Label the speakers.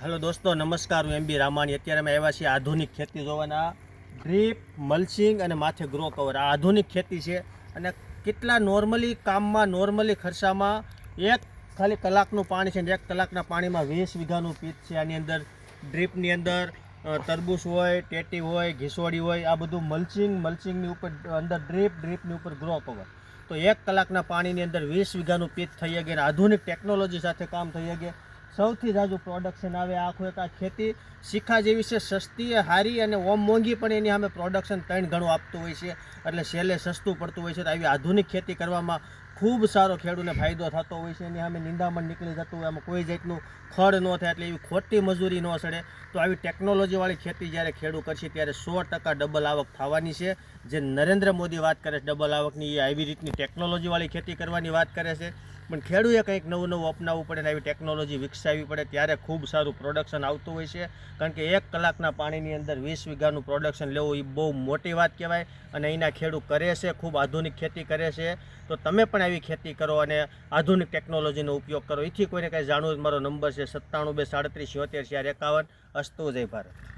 Speaker 1: Hello દોસ્તો, નમસ્કાર, હું એમ બી રામાણી. અત્યારે અમે આવ્યા છીએ આધુનિક ખેતી જોવાના. ડ્રીપ મલ્સિંગ અને માથે ગ્રો કવર. આ આધુનિક ખેતી છે અને કેટલા નોર્મલી કામમાં નોર્મલી ખર્ચામાં એક ખાલી કલાકનું પાણી છે ને એક કલાકના પાણીમાં વીસ વીઘાનું પીત છે. આની અંદર ડ્રીપની અંદર તરબૂચ હોય, ટેટી હોય, ઘીસોડી હોય, આ બધું મલ્ચિંગ, મલ્ચિંગની ઉપર, અંદર ડ્રીપ, ડ્રીપની ઉપર ગ્રો કવર. તો એક કલાકના પાણીની અંદર વીસ વીઘાનું પીત થઈ શકે અને આધુનિક ટેકનોલોજી સાથે કામ થઈ શકે. સૌથી જાજુ પ્રોડક્શન આવે આખું એક આ ખેતી. શીખા જેવી છે, સસ્તી હારી અને ઓમ મોંઘી પણ એની સામે પ્રોડક્શન ત્રણ ઘણું આપતું હોય છે. એટલે છેલ્લે સસ્તું પડતું હોય છે તો આવી આધુનિક ખેતી કરવામાં ખૂબ સારો ખેડૂતને ફાયદો થતો હોય છે. એની સામે નિંદામણ નીકળી જતું હોય, આમાં કોઈ જાતનું ખડ ન થાય એટલે એવી ખોટી મજૂરી ન સડે. તો આવી ટેકનોલોજીવાળી ખેતી જ્યારે ખેડૂત કરશે ત્યારે સો ટકા ડબલ આવક થવાની છે. જે નરેન્દ્ર મોદી વાત કરે છે ડબલ આવકની, એ આવી રીતની ટેકનોલોજીવાળી ખેતી કરવાની વાત કરે છે. પણ ખેડૂએ કંઈક નવું નવું અપનાવવું પડે ને આવી ટેકનોલોજી વિકસાવવી પડે ત્યારે ખૂબ સારું પ્રોડક્શન આવતું હોય છે. કારણ કે એક કલાકના પાણીની અંદર વીસ વીઘાનું પ્રોડક્શન લેવું એ બહુ મોટી વાત કહેવાય અને અહીંના ખેડૂત કરે છે, ખૂબ આધુનિક ખેતી કરે છે. તો તમે પણ આવી ખેતી કરો અને આધુનિક ટેકનોલોજીનો ઉપયોગ કરો. એથી કોઈને કાંઈ જાણવું મારો નંબર છે સત્તાણું બે સાડત્રીસ, છોતેર ચાર એકાવન, અસ્તુ, જય ભારત.